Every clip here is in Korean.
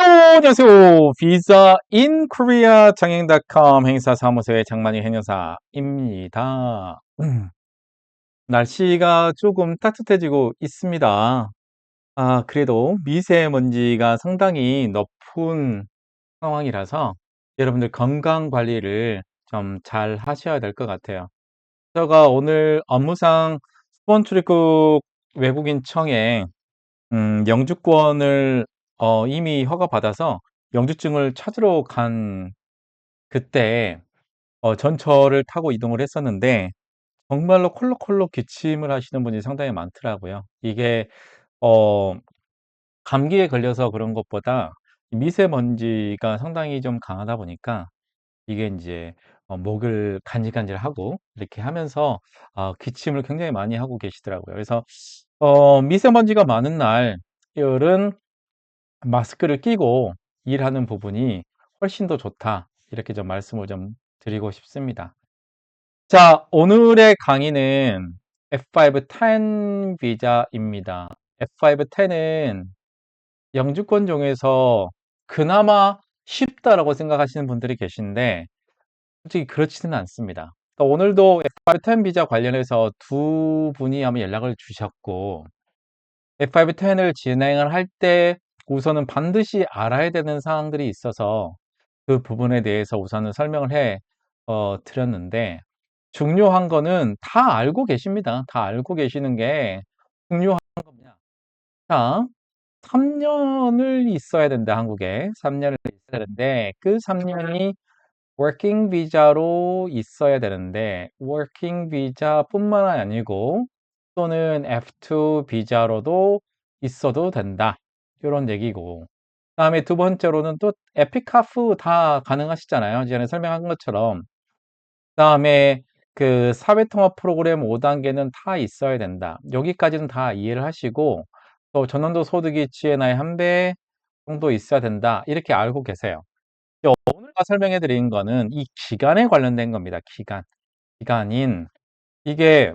안녕하세요. 비자 인 코리아 장행닷컴 행사 사무소의 장만희 행여사입니다. 음, 날씨가 조금 따뜻해지고 있습니다. 아, 그래도 미세먼지가 상당히 높은 상황이라서 여러분들 건강 관리를 좀 잘 하셔야 될 것 같아요. 제가 오늘 업무상 스폰 출입국 외국인 청에 음, 영주권을 어, 이미 허가받아서 영주증을 찾으러 간 그때 어, 전철을 타고 이동을 했었는데 정말로 콜록콜록 기침을 하시는 분이 상당히 많더라고요. 이게 어, 감기에 걸려서 그런 것보다 미세먼지가 상당히 좀 강하다 보니까 이게 이제 어, 목을 간질간질하고 이렇게 하면서 어, 기침을 굉장히 많이 하고 계시더라고요. 그래서 어, 미세먼지가 많은 날은 마스크를 끼고 일하는 부분이 훨씬 더 좋다. 이렇게 좀 말씀을 좀 드리고 싶습니다. 자, 오늘의 강의는 F510 비자입니다. F510은 영주권 중에서 그나마 쉽다라고 생각하시는 분들이 계신데 솔직히 그렇지는 않습니다. 오늘도 F510 비자 관련해서 두 분이 한번 연락을 주셨고 F510을 진행을 할 때 우선은 반드시 알아야 되는 사항들이 있어서 그 부분에 대해서 우선은 설명을 해 어, 드렸는데 중요한 거는 다 알고 계십니다. 다 알고 계시는 게 중요한 겁니다. 자, 3년을 있어야 된다, 한국에. 3년을 있어야 되는데, 그 3년이 워킹 비자로 있어야 되는데, 워킹 비자뿐만 아니고, 또는 F2 비자로도 있어도 된다. 이런 얘기고. 다음에 두 번째로는 또 에피카프 다 가능하시잖아요. 전에 설명한 것처럼. 다음에 그 사회통합 프로그램 5단계는 다 있어야 된다. 여기까지는 다 이해를 하시고 또 전년도 소득이 GNI 한 배 정도 있어야 된다. 이렇게 알고 계세요. 오늘 설명해 드린 거는 이 기간에 관련된 겁니다. 기간. 기간인 이게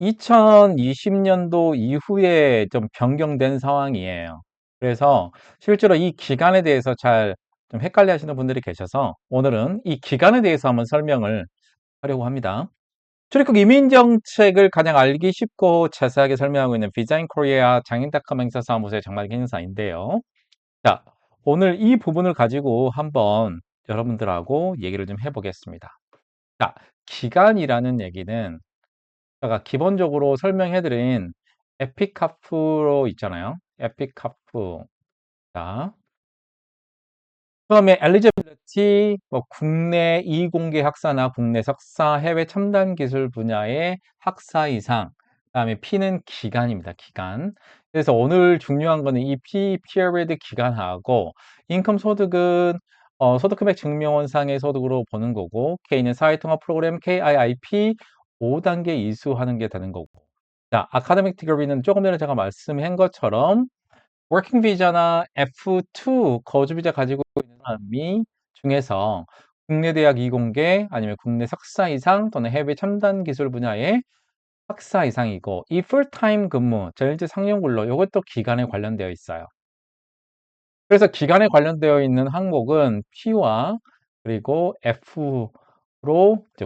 2020년도 이후에 좀 변경된 상황이에요. 그래서 실제로 이 기간에 대해서 잘 좀 헷갈려 하시는 분들이 계셔서 오늘은 이 기간에 대해서 한번 설명을 하려고 합니다. 출입국 이민 정책을 가장 알기 쉽고 자세하게 설명하고 있는 비자인 코리아 장인닷컴 행사 사무소의 장말 행사인데요. 자, 오늘 이 부분을 가지고 한번 여러분들하고 얘기를 좀 해보겠습니다. 자, 기간이라는 얘기는 제가 기본적으로 설명해드린 에피카프로 있잖아요. 에피카프. 자, 처음에 엘리지빌리티, 뭐 국내 이공계 학사나 국내 석사, 해외 첨단 기술 분야의 학사 이상, 그다음에 P는 기간입니다. 기간. 그래서 오늘 중요한 거는 이 P 피어리드 기간하고 인컴 소득은 어, 소득 금액 증명원상의 소득으로 보는 거고 K는 사회통합 프로그램 KIIP 5단계 이수하는 게 되는 거고 자, 아카데믹 디그리는 조금 전에 제가 말씀한 것처럼 워킹 비자나 F2 거주 비자 가지고 있는 사람이 중에서 국내 대학 이공계 아니면 국내 석사 이상 또는 해외 첨단 기술 분야의 학사 이상이고 이 풀타임 근무, 전일제 상용 근로 이것도 기간에 관련되어 있어요. 그래서 기간에 관련되어 있는 항목은 P와 그리고 F로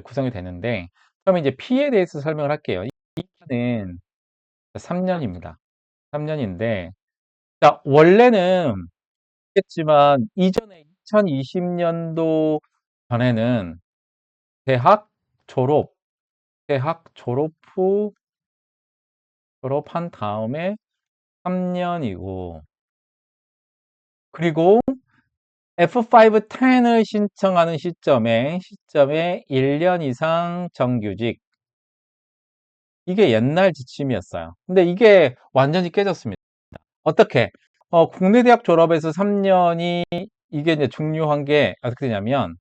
구성이 되는데 그러면 이제 P에 대해서 설명을 할게요. 이 P는 3년입니다. 3년인데 자, 원래는 했지만 이전에 2020년도 전에는 대학 졸업, 대학 졸업 후 졸업한 다음에 3년이고 그리고 F510을 신청하는 시점에 시점에 1년 이상 정규직 이게 옛날 지침이었어요. 근데 이게 완전히 깨졌습니다. 어떻게? 어, 국내 대학 졸업에서 3년이 이게 이제 중요한 게 어떻게 되냐면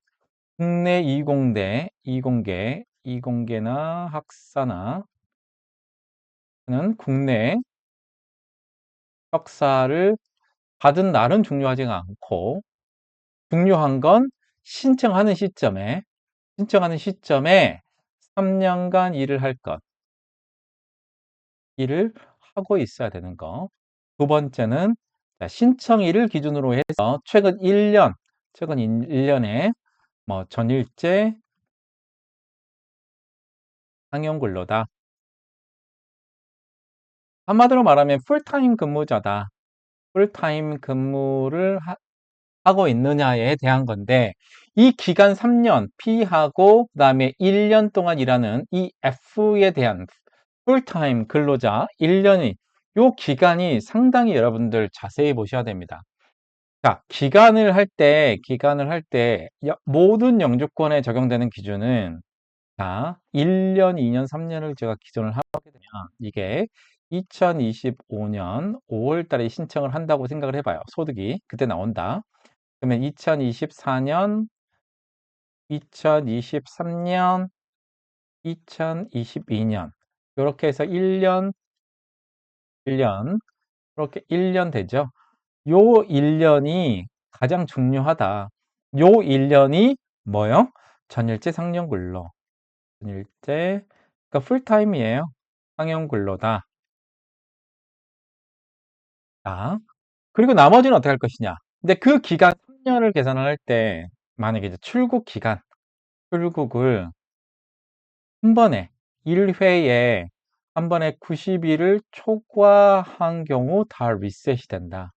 국내 이공대, 이공계, 이공계나 학사나 는 국내 석사를 받은 날은 중요하지가 않고 중요한 건 신청하는 시점에 신청하는 시점에 3년간 일을 할 것. 일을 하고 있어야 되는 거. 두 번째는 자, 신청일을 기준으로 해서 최근 1년, 최근 1년에 뭐 전일제 상용 근로다. 한마디로 말하면 풀타임 근무자다. 풀타임 근무를 하, 고 있느냐에 대한 건데 이 기간 3년 P하고 그 다음에 1년 동안 일하는 이 F에 대한 풀타임 근로자 1년이 요 기간이 상당히 여러분들 자세히 보셔야 됩니다. 자, 기간을 할 때, 기간을 할 때 모든 영주권에 적용되는 기준은 자, 1년, 2년, 3년을 제가 기준을 하게 되면 이게 2025년 5월 달에 신청을 한다고 생각을 해봐요. 소득이 그때 나온다. 그러면 2024년, 2023년, 2022년 이렇게 해서 1년, 1년 이렇게 1년 되죠. 요 1년이 가장 중요하다. 요 1년이 뭐요? 전일제 상용 근로. 전일제 그러니까 풀타임이에요. 상용 근로다. 자, 그리고 나머지는 어떻게 할 것이냐? 근데 그 기간 3년을 계산을 할 때 만약에 이제 출국 기간, 출국을 한 번에 1회에 한 번에 90일을 초과한 경우 다 리셋이 된다.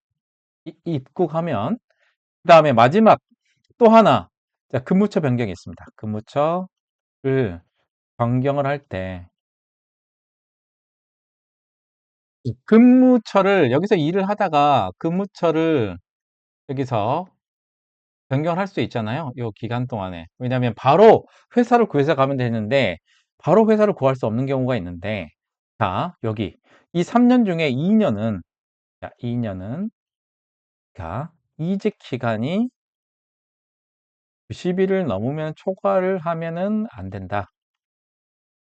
이- 입국하면 그 다음에 마지막 또 하나 자, 근무처 변경이 있습니다. 근무처를 변경을 할 때 근무처를 여기서 일을 하다가 근무처를 여기서 변경을 할수 있잖아요. 이 기간 동안에. 왜냐하면 바로 회사를 구해서 가면 되는데 바로 회사를 구할 수 없는 경우가 있는데 자, 여기 이 3년 중에 2년은 자, 2년은 자, 이직 기간이 90일을 넘으면 초과를 하면은 안 된다.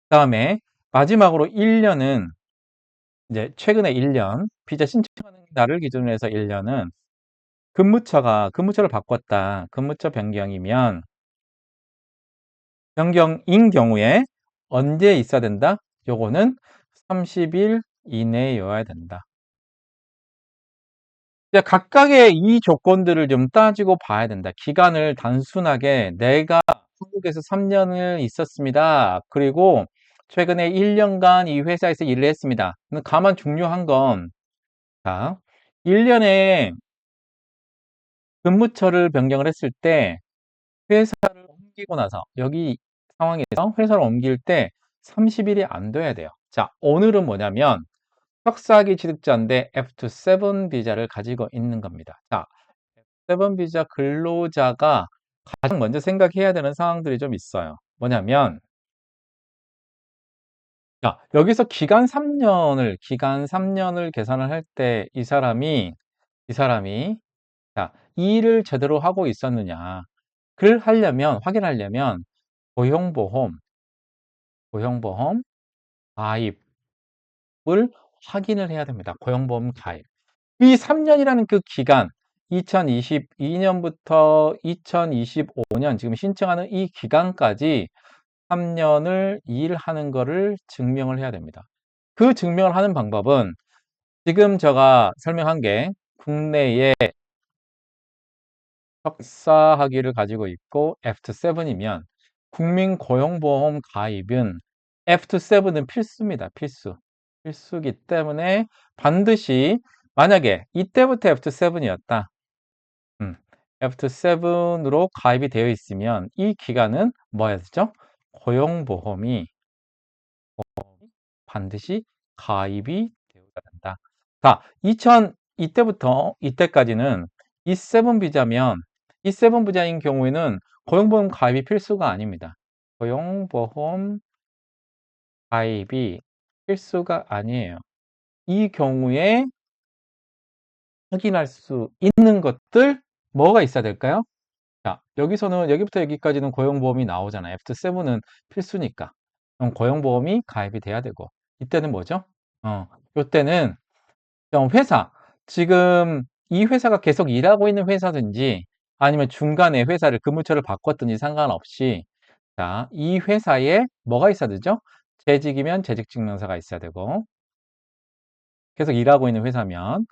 그 다음에 마지막으로 1년은 이제 최근에 1년 비자 신청하는 날을 기준으로 해서 1년은 근무처가 근무처를 바꿨다. 근무처 변경이면 변경인 경우에 언제 있어야 된다? 요거는 30일 이내여야 된다. 각각의 이 조건들을 좀 따지고 봐야 된다. 기간을 단순하게 내가 한국에서 3년을 있었습니다. 그리고 최근에 1년간 이 회사에서 일을 했습니다. 가만 중요한 건, 자, 1년에 근무처를 변경을 했을 때 회사를 옮기고 나서 여기 상황에서 회사를 옮길 때 30일이 안 돼야 돼요. 자, 오늘은 뭐냐면 석사기 취득자인데 F7 비자를 가지고 있는 겁니다. 자, F7 비자 근로자가 가장 먼저 생각해야 되는 상황들이 좀 있어요. 뭐냐면 자, 여기서 기간 3년을 기간 3년을 계산을 할 때 이 사람이 이 사람이 자, 일을 제대로 하고 있었느냐 그를 하려면 확인하려면 고용보험 고용보험 가입을 확인을 해야 됩니다. 고용보험 가입. 이 3년이라는 그 기간 2022년부터 2025년 지금 신청하는 이 기간까지 3년을 일하는 거를 증명을 해야 됩니다. 그 증명을 하는 방법은 지금 제가 설명한 게 국내에 석사 학위를 가지고 있고 F7이면 국민 고용보험 가입은 F7은 필수입니다. 필수. 필수기 때문에 반드시 만약에 이때부터 F7이었다. 음, F7으로 가입이 되어 있으면 이 기간은 뭐였죠? 고용보험이 반드시 가입이 되어야 된다. 자, 2000 이때부터 이때까지는 E7 비자면 E7 비자인 경우에는 고용보험 가입이 필수가 아닙니다. 고용보험 가입이 필수가 아니에요. 이 경우에 확인할 수 있는 것들 뭐가 있어야 될까요? 자, 여기서는 여기부터 여기까지는 고용보험이 나오잖아요. F7은 필수니까. 그럼 고용보험이 가입이 돼야 되고 이때는 뭐죠? 어, 이때는 회사 지금 이 회사가 계속 일하고 있는 회사든지 아니면 중간에 회사를 근무처를 바꿨든지 상관없이 자, 이 회사에 뭐가 있어야 되죠? 재직이면 재직 증명서가 있어야 되고 계속 일하고 있는 회사면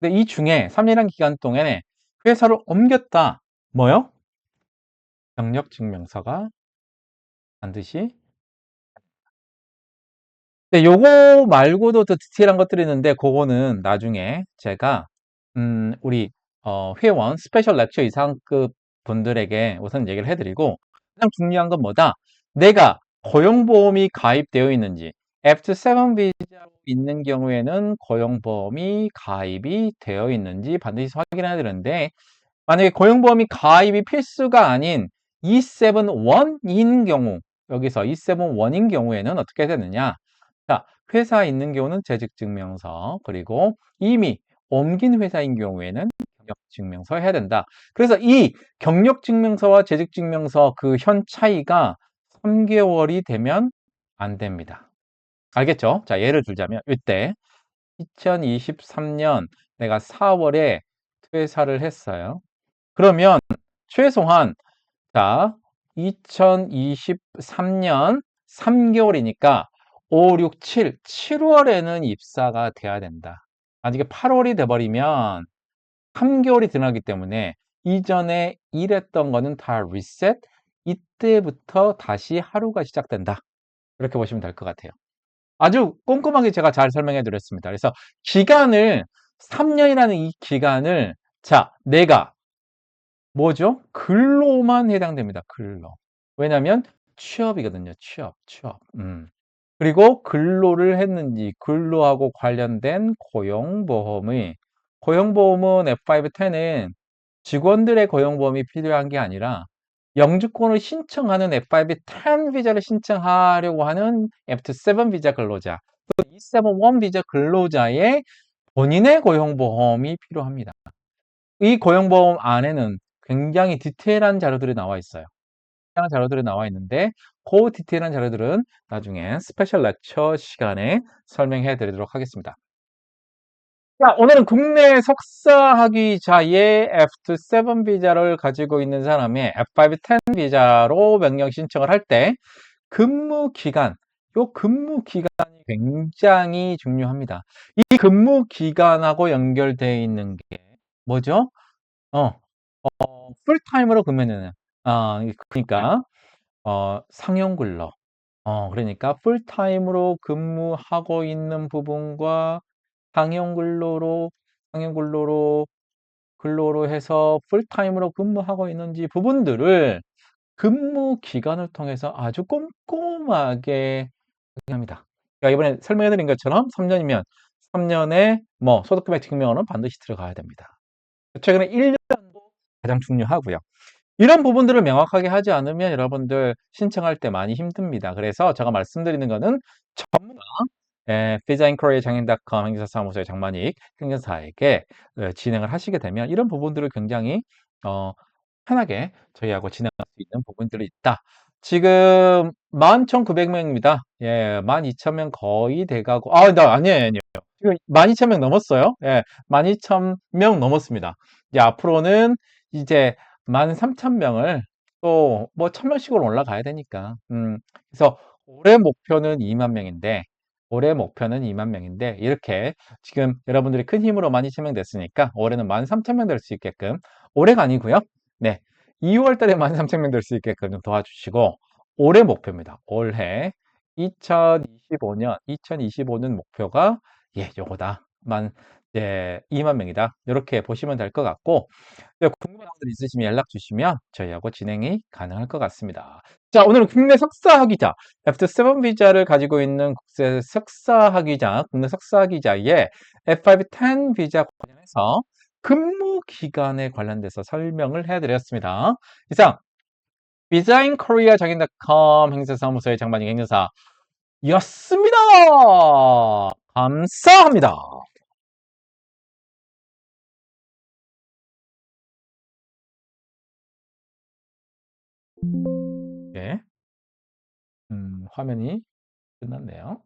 근데 이 중에 3년이라는 기간 동안에 회사를 옮겼다. 뭐요? 경력 증명서가 반드시 네, 요거 말고도 더 디테일한 것들이 있는데 그거는 나중에 제가 음, 우리 어, 회원 스페셜 렉처 이상급 분들에게 우선 얘기를 해드리고 가장 중요한 건 뭐다? 내가 고용보험이 가입되어 있는지 F7 비자로 있는 경우에는 고용보험이 가입이 되어 있는지 반드시 확인해야 되는데 만약에 고용보험이 가입이 필수가 아닌 E7-1인 경우 여기서 E7-1인 경우에는 어떻게 되느냐 자, 회사에 있는 경우는 재직증명서 그리고 이미 옮긴 회사인 경우에는 경력증명서 해야 된다. 그래서 이 경력증명서와 재직증명서 그 현 차이가 3개월이 되면 안 됩니다. 알겠죠? 자, 예를 들자면 이때 2023년 내가 4월에 퇴사를 했어요. 그러면 최소한 자 2023년 3개월이니까 5, 6, 7, 7월에는 입사가 돼야 된다. 만약에 8월이 돼버리면 3개월이 지나기 때문에 이전에 일했던 거는 다 리셋, 이때부터 다시 하루가 시작된다. 이렇게 보시면 될 것 같아요. 아주 꼼꼼하게 제가 잘 설명해 드렸습니다. 그래서 기간을 3년이라는 이 기간을 자 내가 뭐죠? 근로만 해당됩니다. 근로. 왜냐하면 취업이거든요. 취업, 취업. 음. 그리고 근로를 했는지 근로하고 관련된 고용보험의 고용보험은 F510은 직원들의 고용보험이 필요한 게 아니라 영주권을 신청하는 F510 비자를 신청하려고 하는 F7 비자 근로자, E71 비자 근로자의 본인의 고용보험이 필요합니다. 이 고용보험 안에는 굉장히 디테일한 자료들이 나와 있어요. 디테일한 자료들이 나와 있는데 그 디테일한 자료들은 나중에 스페셜 렉처 시간에 설명해 드리도록 하겠습니다. 자, 오늘은 국내 석사 학위 자의 F7 비자를 가지고 있는 사람의 F510 비자로 명령 신청을 할 때 근무 기간, 요 근무 기간이 굉장히 중요합니다. 이 근무 기간하고 연결되어 있는 게 뭐죠? 어, 어 풀타임으로 근무는 아, 그러니까 어, 상용 근로. 어, 그러니까 풀타임으로 근무하고 있는 부분과 상용 근로로 상용 근로로 근로로 해서 풀타임으로 근무하고 있는지 부분들을 근무 기간을 통해서 아주 꼼꼼하게 확인합니다. 그러니까 이번에 설명해 드린 것처럼 3 년이면 3 년에 뭐 소득 금액 증명은 반드시 들어가야 됩니다. 최근에 1 년도 가장 중요하고요. 이런 부분들을 명확하게 하지 않으면 여러분들 신청할 때 많이 힘듭니다. 그래서 제가 말씀드리는 거는 전문가 예, 비자인코리아 장인닷컴 행사사무소의 장만익 행사사에게 어, 진행을 하시게 되면 이런 부분들을 굉장히 어, 편하게 저희하고 진행할 수 있는 부분들이 있다. 지금 11,900명입니다. 예, 12,000명 거의 돼가고, 아, 나 아니에요, 아니에요. 지금 12,000명 넘었어요. 예, 12,000명 넘었습니다. 이제 앞으로는 이제 13,000명을 또 뭐 1,000명씩으로 올라가야 되니까. 음, 그래서 올해 목표는 2만 명인데, 올해 목표는 2만 명인데, 이렇게 지금 여러분들이 큰 힘으로 12,000명 됐으니까 올해는 13,000명 될 수 있게끔, 올해가 아니고요. 네. 2월 달에 13,000명 될 수 있게끔 좀 도와주시고, 올해 목표입니다. 올해 2025년, 2025년 목표가 예, 요거다. 만 예, 2만 명이다. 이렇게 보시면 될 것 같고 네, 궁금한 점들 있으시면 연락 주시면 저희하고 진행이 가능할 것 같습니다. 자, 오늘은 국내 석사 학위자 F7 비자를 가지고 있는 국제 석사 학위자, 국내 석사 학위자의 F510 비자 관련해서 근무 기간에 관련돼서 설명을 해드렸습니다. 이상 장인닷컴 행사사무소의 장반익 행사였습니다. 감사합니다. 네. 음, 화면이 끝났네요.